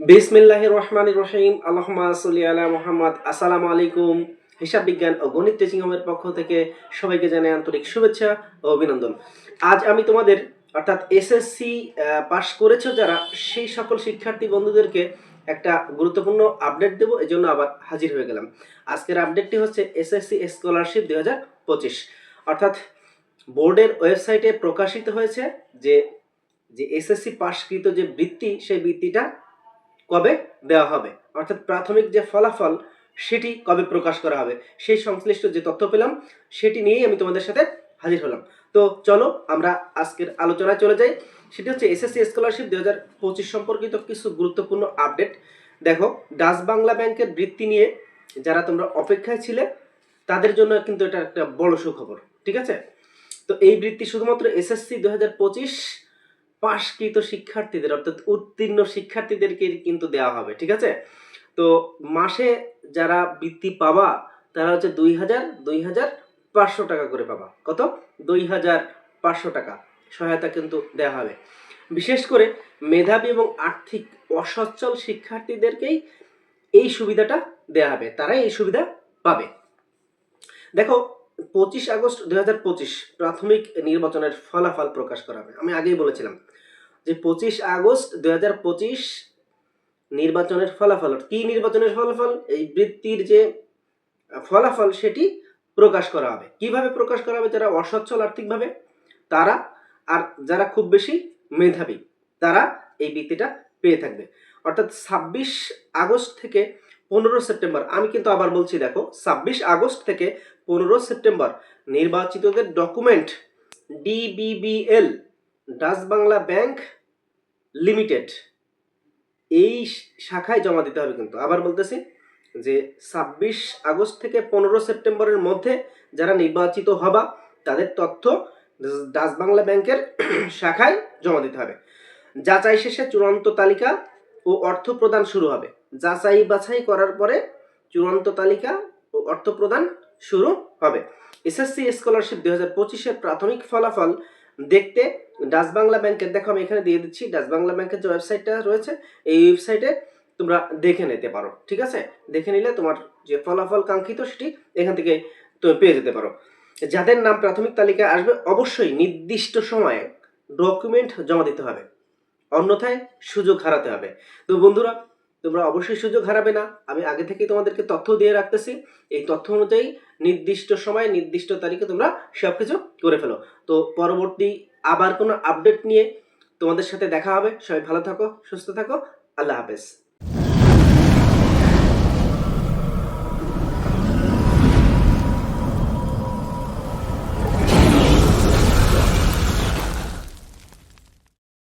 বিসমিল্লাহ রহমান রহিম। আল্লাহমা সাল্লি আলা মোহাম্মদ। আসসালামু আলাইকুম। হিসাব বিজ্ঞান ও গণিত টিচিং হোমের পক্ষ থেকে সবাইকে জানাই আন্তরিক শুভেচ্ছা ও অভিনন্দন। আজ আমি তোমাদের, অর্থাৎ এসএসসি পাশ করেছ যারা, সেই সকল শিক্ষার্থী বন্ধুদেরকে একটা গুরুত্বপূর্ণ আপডেট দেবো। এই জন্য আবার হাজির হয়ে গেলাম। আজকের আপডেটটি হচ্ছে এসএসসি স্কলারশিপ দুই হাজার পঁচিশ। অর্থাৎ বোর্ডের ওয়েবসাইটে প্রকাশিত হয়েছে যে যে এসএসসি পাশকৃত যে বৃত্তি, সেই বৃত্তিটা কবে দেওয়া হবে? অর্থাৎ প্রাথমিক যে ফলাফল, সেটি কবে প্রকাশ করা হবে? সেই সংশ্লিষ্ট যে তথ্য পেলাম, সেটি নিয়েই আমি তোমাদের সাথে হাজির হলাম। তো চলো, আমরা আজকের আলোচনায় চলে যাই। সেটি হচ্ছে এসএসসি স্কলারশিপ দু হাজার পঁচিশ সম্পর্কিত কিছু গুরুত্বপূর্ণ আপডেট দেখো ডাচ বাংলা ব্যাংকের বৃত্তি নিয়ে যারা তোমরা অপেক্ষায় ছিলে, তাদের জন্য কিন্তু এটা একটা বড় সুখবর, ঠিক আছে? তো এই বৃত্তি শুধুমাত্র এসএসসি দু হাজার পঁচিশ পাশকৃত শিক্ষার্থীদের, অর্থাৎ উত্তীর্ণ শিক্ষার্থীদেরকে কিন্তু দেওয়া হবে, ঠিক আছে? তো মাসে যারা বৃত্তি পাবা, তারা হচ্ছে দুই হাজার দুই হাজার পাঁচশো টাকা করে পাবা। কত? দুই হাজার পাঁচশো টাকা সহায়তা কিন্তু দেওয়া হবে। বিশেষ করে মেধাবী এবং আর্থিক অসচ্ছল শিক্ষার্থীদেরকেই এই সুবিধাটা দেওয়া হবে, তারাই এই সুবিধা পাবে। দেখো, পঁচিশ আগস্ট দুই হাজার পঁচিশ প্রাথমিক নির্বাচনের ফলাফল প্রকাশ করা হবে। আমি আগেই বলেছিলাম যে পঁচিশ আগস্ট দুই হাজার পঁচিশ নির্বাচনের ফলাফল কি নির্বাচনের ফলাফল? এই বৃত্তির যে ফলাফল, সেটি প্রকাশ করা হবে। কীভাবে প্রকাশ করা হবে? যারা অসচ্ছল আর্থিকভাবে, তারা আর যারা খুব বেশি মেধাবী, তারা এই বৃত্তিটা পেয়ে থাকবে। অর্থাৎ ছাব্বিশ আগস্ট থেকে পনেরো সেপ্টেম্বর, আমি কিন্তু আবার বলছি, দেখো, ছাব্বিশ আগস্ট থেকে পনেরো September নির্বাচিতদের document DBBL Dutch Bangla bank limited এই শাখায় জমা দিতে হবে কিন্তু। আবার বলতেছি যে ছাব্বিশ আগস্ট থেকে পনেরো সেপ্টেম্বরের মধ্যে যারা নির্বাচিত হবা, তাদের তথ্য ডাচ বাংলা ব্যাংকের শাখায় জমা দিতে হবে। যাচাই শেষে চূড়ান্ত তালিকা ও অর্থ প্রদান শুরু হবে। যাচাই বাছাই করার পরে চূড়ান্ত তালিকা ও অর্থ প্রদান শুরু হবে। এসএসসি স্কলারশিপ দুই হাজার পঁচিশের প্রাথমিক ফলাফল দেখতে ডাচ বাংলা ব্যাংকের দেখো আমি এখানে দিয়ে দিচ্ছি ডাচ বাংলা ব্যাংকের যে ওয়েবসাইটটা রয়েছে, এই ওয়েবসাইটে তোমরা দেখে নিতে পারো, ঠিক আছে? দেখে নিলে তোমার যে ফলাফল কাঙ্ক্ষিত সেটি এখান থেকে তুমি পেয়ে যেতে পারো। যাদের নাম প্রাথমিক তালিকায় আসবে, অবশ্যই নির্দিষ্ট সময়ে ডকুমেন্ট জমা দিতে হবে। অন্যথায় সুযোগ হারাতে হবে। তো বন্ধুরা তোমরা অবশ্যই সুযোগ হারাবে না। আমি আগে থেকেই তোমাদেরকে তথ্য দিয়ে রাখতেছি। এই তথ্য অনুযায়ী নির্দিষ্ট সময়, নির্দিষ্ট তারিখে তোমরা সব কিছু করে ফেলো। তো পরবর্তী আবার কোনো আপডেট নিয়ে তোমাদের সাথে দেখা হবে। সবাই ভালো থাকো, সুস্থ থাকো। আল্লাহ হাফেজ।